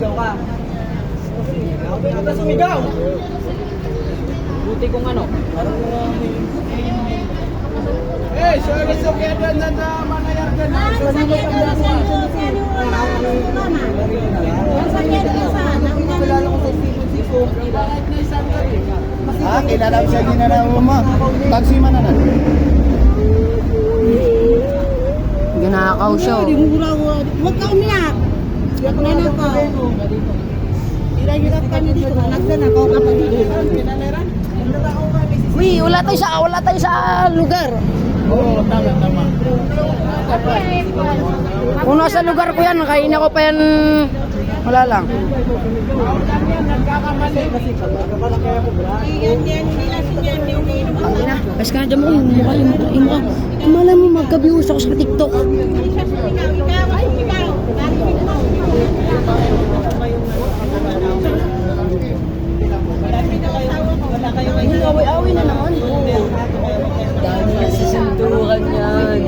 Sumigaw ka. Ata sumigaw. Buti kong ano. Parang Eh, sorry so kaya na na manayar ka na. So ni mo tanda mo. Kilala ko sa Stephen Siko. Bakit na isang kari? Ah, kilala ko sa ginanaw mo. Tagsima na na. Ginakaw siya. oh. Huwag ka umiyak. Nanakaw. Hirap kami dito. Nagnanakaw ka pa dito. Uy, wala tayo sa wala tayo sa lugar. Oo, tama tama. Kung nasa lugar ko yan, kain ako pa yan. Wala lang. Kasi kapag kapag na ako. Bas ka na dyan mo, mukha, yung mukha. Kumala mo, magka-views ako sa TikTok. Sumigaw. Ikaw ang sumigaw. Narinig mo. Marami na asawa ko. Wala kayo Ay, away-away na naman. Dami na sisintuhan yan.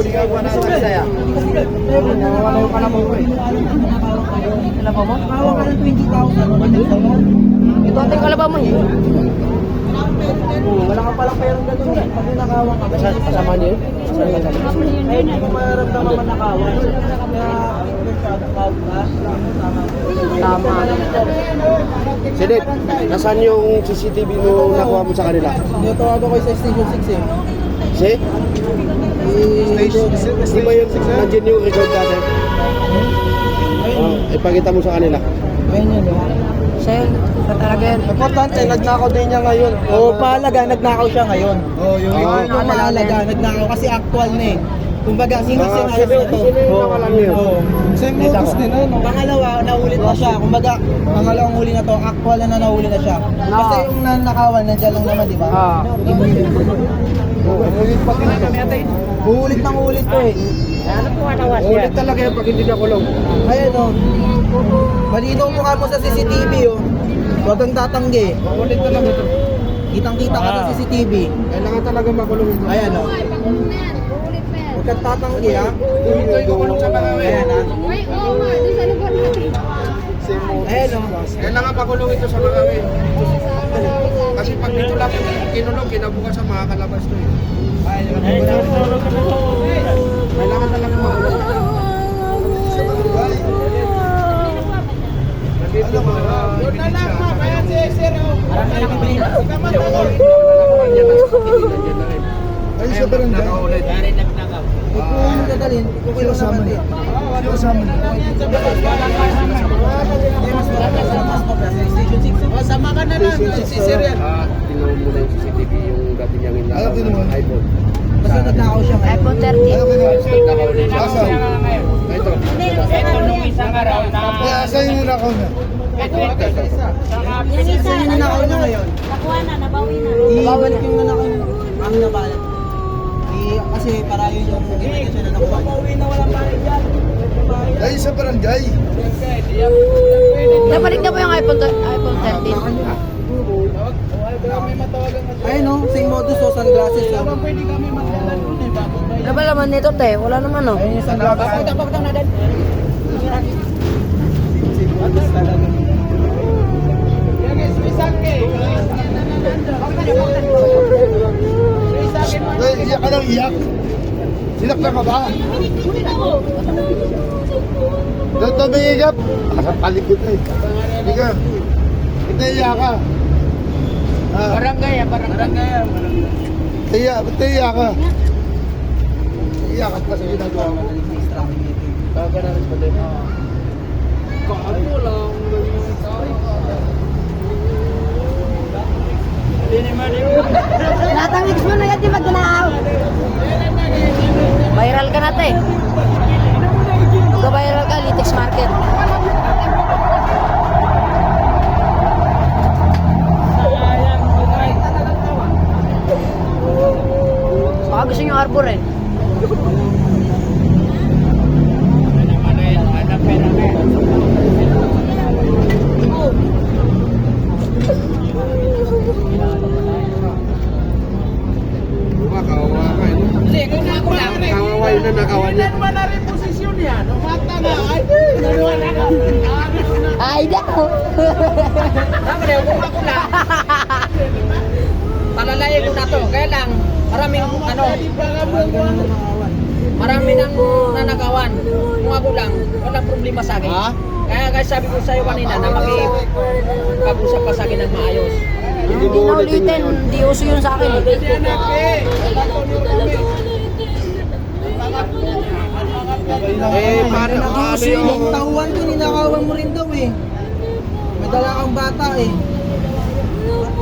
Pa na saya. Wala yung kalabaw ko eh. Kalabaw mo? Kawa ka ng 20,000. Ito ating kalabaw mo eh. Wala ka palang perang ganun eh. Pag nakawa ka. Kasama niyo? Eh, hindi mo mararamdaman man nakawa. Kaya. Tama. Silip, nasaan yung CCTV mo nakuha mo sa kanila? Natawagan ko sa Station 6 eh. Si? Eh, Di ba yun, nandiyan yung record natin? Oh, ipakita mo sa kanila. Ayun yun eh. Sir, sa talaga yan. Importante, nagnakaw din niya ngayon. Oo, pahalaga, nagnakaw siya ngayon. Oo, yung, Oo. yun yung mahalaga, nagnakaw kasi actual na eh. Kumbaga, Ah, sin ayos sino- na to. sino yung nakalam niyo? Oo. Same modus din, ano? Pangalawa, naulit na siya. Kumbaga, pangalawang huli na to, actual na na nahuli na siya. Kasi yung nanakawan, nandiyan lang naman, di ba? Ah. Ulit pa din Ulit ng ulit to eh. Ulit talaga yan pag hindi nakulong. Ayan o. Malinaw mukha mo sa CCTV oh. Huwag kang tatanggi. Ulit talaga ito. Kitang-kita ka sa CCTV. Kailangan talaga makulong ito. Ayan o. Huwag kang tatanggi ha. Ito yung kulong sa mga Ayan ha. Ayan o. Kailangan makulong ito sa mga Kasi pag dito lang yung kinulong, kinabukas sa mga kalabas to eh. Kailangan talaga makulong. Nandito mga ebidensya. Kaya si Sir, oh. Ay, sa barangay. Kung ano dadalhin, kukilo naman din. Sino kasama niyo? Kaya mas malapit sa mas mabla sa Station 6. Sama ka na lang. Si Sir yan. Ah, tinuha mo na yung CCTV yung dati niyang Ayaw, tinuha. iPhone. Basta nagnakaw siya ngayon. iPhone 13. Asa? Ito. Kaya asan yung nakaw na? Yung isa, Yung nanakaw niya ngayon. nakuha na, nabawi na. Ibalik yung nanakaw niya. Ang nabalat. Eh, kasi para yun yung siya na nakuha. Pauwi na walang bayad yan. Ay, sa barangay. Nabalik na po yung iPhone, iPhone 13. Ayun no, same modus o sunglasses lang. Pwede kami magdala doon eh. Bababay. Ano ba laman nito, te? Wala naman, oh. Ayun yung sunglasses. Pakita, pakita na din. Same modus talaga. Yan guys, may sangke. Ay, iyak ka lang, iyak. Silak na ka ba? Doon to may iyak. Asa palikod eh. Hindi ka. Hindi iyak ka. Ah, Barangay, ah, barangay. iyak. Ba't iyak ka? Iyak ka pa sa ginagawa mo. Tawagan namin pa din. Kaano lang. Lahat ang mix mo na yan, di ba ginaaw? Viral ka na, te. Magka-viral ka, Litex Market. Hindi, ako lang. Kawawa yun na. Ilan man na posisyon yan. Umata na. Ay, Ay, nako. Tama na, kung ako lang. Palalayin ko na to. Kaya lang, maraming ano, marami nang nanagawan. Kung ako lang, walang problema sa akin. Ha? Kaya kaya sabi ko sa'yo kanina na makipag-usap ka sa akin ng maayos. Hindi na ulitin. Hindi uso yun sa akin. eh. Eh, paano ano yung... Tauhan ko, ninakawan mo rin daw eh. May dala kang bata eh.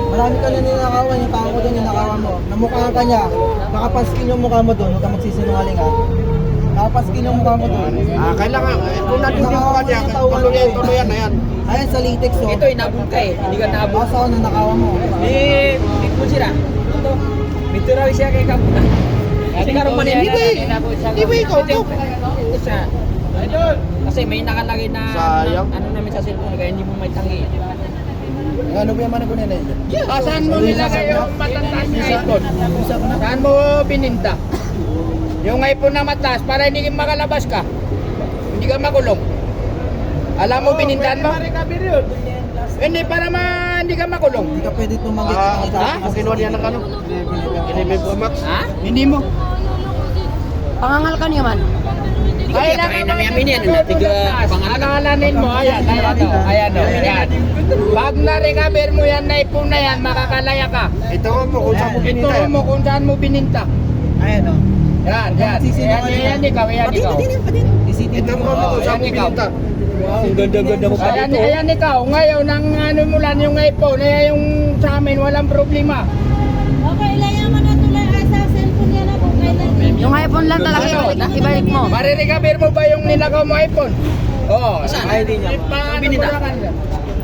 Marami ka na ninakawan, yung tao ko doon ninakawan mo. Namukhaan ka niya, nakapaskin yung mukha mo doon, huwag ka magsisinungaling ha. Nakapaskin yung mukha mo doon. Ah, kailangan, eh, kung nandito ka niya, tuloy-tuloy na yan. Ayan sa latex oh. Ito inabot ka eh, hindi ka naabot. Basta ako nanakawan mo. Eh, hindi ko sila. Ito, may turawi siya kay Kapuna. Kasi karong manin, di ba eh? Di ba ikaw to? Ito siya. Kasi may nakalagay na Sayang. ano namin sa cellphone kaya hindi mo may tangi. Ano ba yaman ko nila yun? Ah, saan mo nilagay yung matataas na iPhone? Saan mo bininta? Yung iPhone na mataas para hindi ka makalabas ka. Hindi ka makulong. Alam mo binintahan mo? Hindi, para ma hindi ka makulong. Hindi ka pwede tumanggi Ah, ha? Kung kinuha niya ng ano? Inibig ko, Max. Ha? Hindi mo. Pangangal ka niya man. Kaya kaya na may amin yan, tiga pangalan. Alalanin mo, ayan, ayan o, ayan o, ayan. Pag na-recover mo yan na iPhone na yan, makakalaya ka. Ito mo kung saan mo Ito pinita. mo kung saan mo bininta. Ayan o. Yan, yan. Yan, yan, ikaw, yan, ikaw. Ito mo kung saan mo Ayan, pinita. Ang ganda-ganda mo pa Ayan, dito. ayan ikaw, ngayon, ang ano mo lang yung iPhone, eh, yung sa amin, walang problema. Okay, layan mo na tuloy ay sa cellphone yan ako. Kailan Yung iPhone lang talaga ibalik, ibalik mo. Marirecover mo ba yung ninakaw mo iPhone? Oo. Saan? Ay, hindi niya. Eh, paano Binita. mo yan?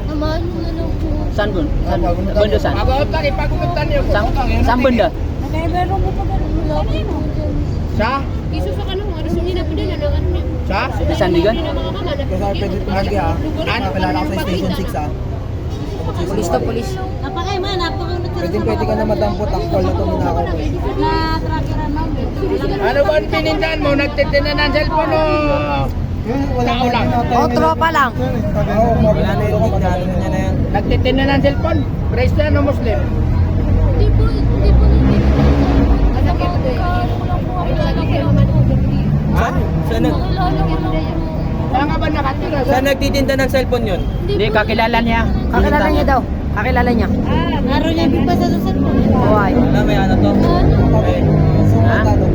Naman mo na lang po. Saan bun? Saan? Bunda saan? About lang, ipagugutan niyo. Saan, saan bunda? Kaya meron mo pa ganun. Wala ko yun. Sa? Ano hindi na po din, ano, ano niya. Sa? Sa Sandigan? Kasi pwede tumanggi ha. Nakakilala ko sa Station 6 ha. Polis to, polis. Napakay man, napakamit ka Pwede pwede ka na madampot ang call na ito ninakaw ko eh. Na trackeran namin. Ano ba ang pinindan mo? Nagtitinda ng cellphone o? Wala Tao lang. O, tropa lang. Oo, wala na yun. Magkano niya na yan. Ng cellphone? Christian o Muslim? Hindi po, hindi po. Ano po, saan nagtitinda ng cellphone yun? Hindi, kakilala niya. Kakilala niya daw. Kakilala niya. Ah, naroon niya pa sa cellphone. Buhay. Wala, may ano to. Okay. So, Ha? ano,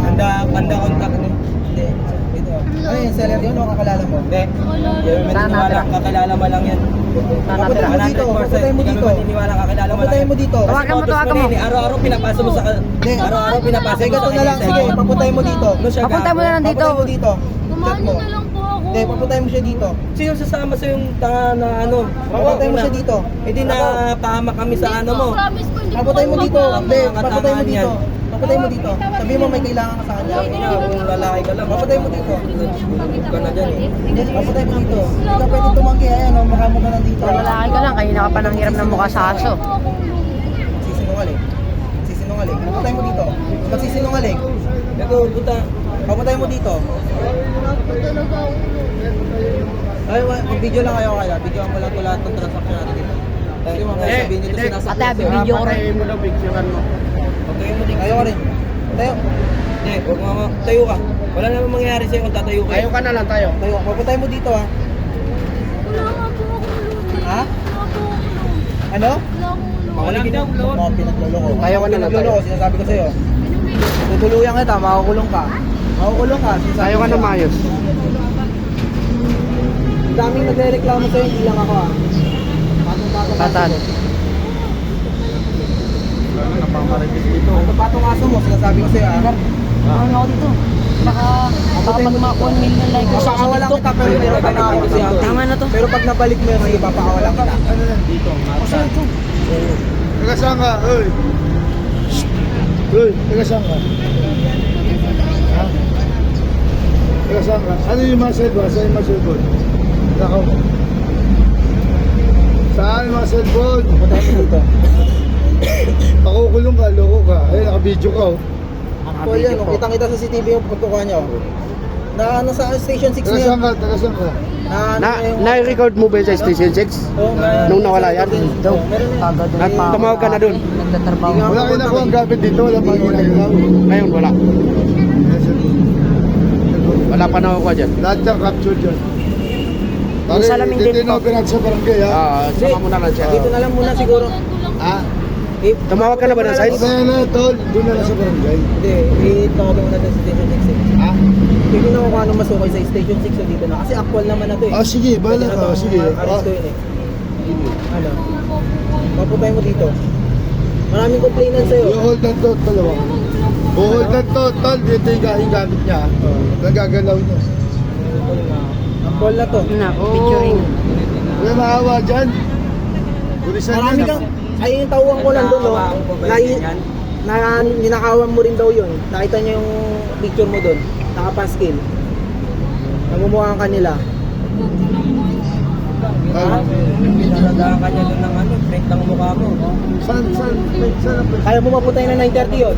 Handa, handa contact ni. Hindi. Ano yung seller yun o kakilala mo? Hindi. Natira? kakilala mo lang yan. Saan Papunta mo dito, papuntahin mo dito. Tiniwala kakilala mo Papuntahin mo dito. Tawagan mo, tawagan mo. Araw-araw pinapasa mo sa Hindi. araw-araw pinapasa mo sa lang. Sige, papuntahin mo dito. Papunta mo na lang dito. Papuntahin mo dito. Chat mo. Na ako. Hindi, papuntahin mo siya dito. Sino sasama sa yung tanga na ano? Papuntahin mo siya dito. Hindi na pahama kami sa ano mo. Promise ko, hindi mo dito. Hindi, Mga papuntahin mo dito. Papuntahin mo dito. Sabi mo may kailangan ka sa kanya. Kung lalaki ka lang. Papuntahin mo dito. Ka na dyan eh. Papuntahin mo dito. Hindi ka pwede tumanggi. Ayan, oh, mukha mo ka nandito. Lalaki ka lang. Kanina ka pa nang hirap ng mukha sa aso. Sisinungaling. Sisinungaling. Papuntahin mo dito. Magsisinungaling. Ito, puta. Papuntahin mo dito. Ay, mag-video lang kayo kaya. Video mo lang ito lahat ng transaction natin dito. Kasi mga Eh, sabihin nito hindi. sinasabi. Ate, video ko rin. Patayin mo daw, picturean mo. Pagkain mo din. Tayo ka rin. Tayo. Hindi, huwag mo. Tayo ka. Wala namang mangyayari sa'yo kung tatayo ka. Tayo ka na lang tayo. Tayo. Papuntahin mo dito ha. Wala nga po ako. Ha? Ano? Wala akong ulo. Makuligid daw. Mga pinagloloko. Tayo ka na lang, Pinagloloko, tayo. sinasabi ko sa'yo. Tutuluyan kita, makukulong ka. Makukulong ka. sinasabi Tayo ka ko na maayos. Ang daming nagre-reklamo sa'yo, hindi lang ako ah. Patong-patong Patan. Napamaritis dito. Patong aso mo, sinasabi ko sa'yo ah. Ano ako dito? Baka, pag mga 1 million like ko sa TikTok. kita pero meron ka na ako siya. Tama na to. Pero pag nabalik mo yun, sige, papakawalan kita. Taga saan ka? Uy! Uy, taga saan ka? Ha? Taga saan ka? Ano yung muscle ba? Saan yung muscle ba? Nakaw mo. Saan yung muscle phone? Patayin mo dito. Pakukulong ka, loko ka. Ayun, naka-video ka oh. Ako yan, oh, kitang-kita sa CCTV yung pagkukuha niya. oh. Na ano sa station 6 Taga na saan yun. ka? Taga saan ka? Na, ano Na, na-record mo ba yun sa Station 6? Oo, nga. Nung nawala yan? Daw. Meron na. Agad At tumawag ka na dun? Nagtatrabaho. Wala kayo nakuha ang gamit dito, wala pang ginagawa. Ngayon, wala. Wala pa nakukuha dyan. Lahat yung capture dyan. Yung salamin dito din na pinag sa barangay ha. Ah, sama mo na lang siya. Dito na lang muna siguro. Ha? Eh, Tumawag ka na ba ng size? Kaya na tol, doon na lang sa barangay. Hindi, i-tawag mo na doon sa station 6 eh. Ha? Hindi ko kung ano masukay sa station 6 o dito na. Kasi actual naman na to eh. Oh sige, bala na ka. tong Sige. Aresto Oh. yun eh. Ano? Paputay mo dito. Maraming complainant sa'yo. Yung hold on to, dalawa. Hold on to, tol, dito yung yung gamit niya. Nagagalaw niya. Actual na to. Na, picturing. Huwag maawa dyan. Pulisan Marami kang, ay yung tawang ko nandun no, na, na ninakawan mo rin daw yun. Nakita niyo yung picture mo doon, nakapaskil. Namumukhaan ka nila. Ah, Pinaradahan ka niya doon ng ano, print ng mukha mo. Saan, saan, ang? Kaya mo maputay na 9.30 yun?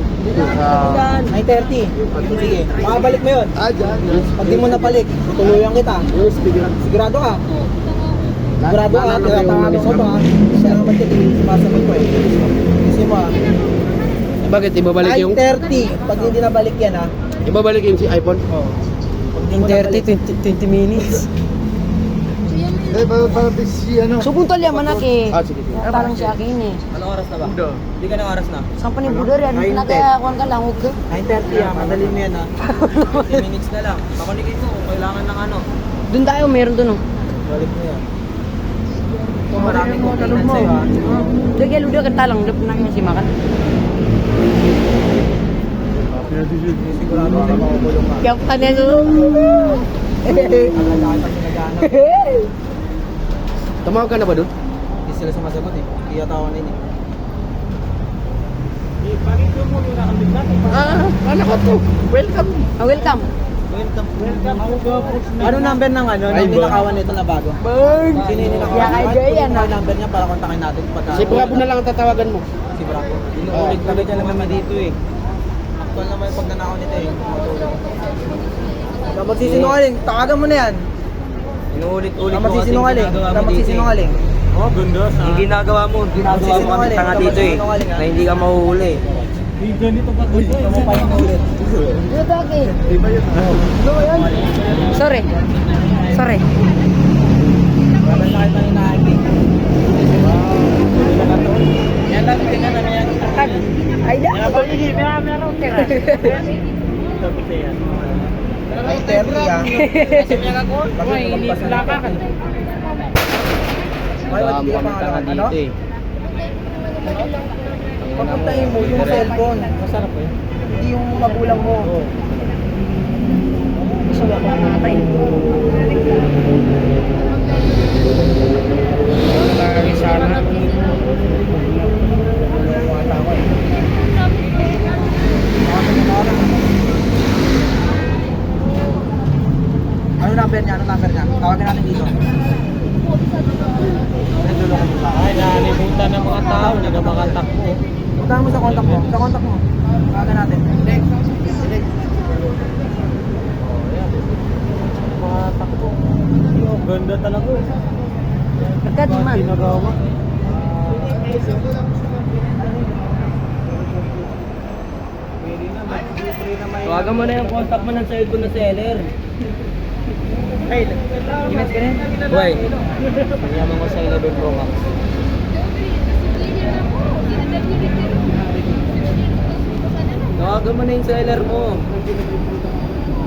Ah. 9.30. Sige, makabalik mo yun. Ah, dyan. Pag di mo napalik, tutuluyan kita. Sigurado ka. Sigurado ka, tinatawagan ko to ha. Siya naman kita, sumasagot ko eh. Kasi mo ha. Bakit? Ibabalik yung... 9.30, pag hindi nabalik yan ha. Ibabalik yung si iPhone? Oh. 30, 20, 20 minutes. Eh, para, para si ano. Subong tol yan manak eh. Ah, sige. sige. Parang siya akin eh. Anong oras na ba? Hindi ka ng oras na. Saan pa ni Budor yan? Nine, Nakakuan ka lang, huwag ka. 9.30 ha, madali mo yan ha. 20 minutes na lang. Pakuligay mo kung kailangan ng ano. Doon tayo, meron doon oh. Balik mo yan. Kung maraming complainant sa'yo ha. Dagi, ludo ka talang, lup na nga si Makan. Sigurado ka ka. Kaya niya pag naghanap. Tumawag ka na ba dun? Hindi sila sumasagot eh. Yata ako nini. Ah, ano ko to? Welcome. Ah, welcome. Ano number ng ano? Ay, Ng ba? ninakawan nito na bago? Bird! Sino yung ninakawan? Yeah, kay Jay yan, Ano ah. number niya para kontakin natin? Pagka, Si Bravo na lang ang tatawagan mo. Si Bravo. Oo. Inuulit kami dyan naman dito eh. Actual naman yung pagnanakaw nito eh. Dapat magsisinungaling. Takagan mo na yan. Inuulit-ulit Dapat mo kasi yung magsisinungaling. ginagawa mo dito eh. magsisinungaling. Yung ginagawa mo, ginagawa mo kami Magsisinungaling. tanga dito eh. Magsisinungaling? Na hindi ka mahuhuli. Ito mo pa yung ulit. Sorry. Sorry. Na kita hinahangging. Yan lang, tingnan na yan. Ay, da. Ay, 30 ah. Ay, inisla ka ka. Ay, wala ka pangalan. Ano? eh. Papuntahin mo yung cellphone. Masarap eh. Hindi yung magulang mo. Gusto mo akong matay. Lagi sana. Ano number niya? Ano number niya? Tawagan natin dito. Mga tao, nagmakatakbo. Puntahan mo sa contact mo. Sa contact mo. Tawagan natin. Ganda talaga. Agad man. Tawagan mo na yung contact mo ng cellphone na seller. Hey, image ka rin? Why? Yaman ko sa 11 Pro Max. Tawagan mo na yung seller mo.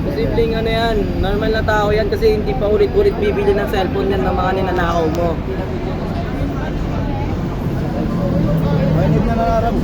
Posibleng ano yan, normal na tao yan kasi hindi pa ulit-ulit bibili ng cellphone yan ng mga ninanakaw mo. Pwede na nararap.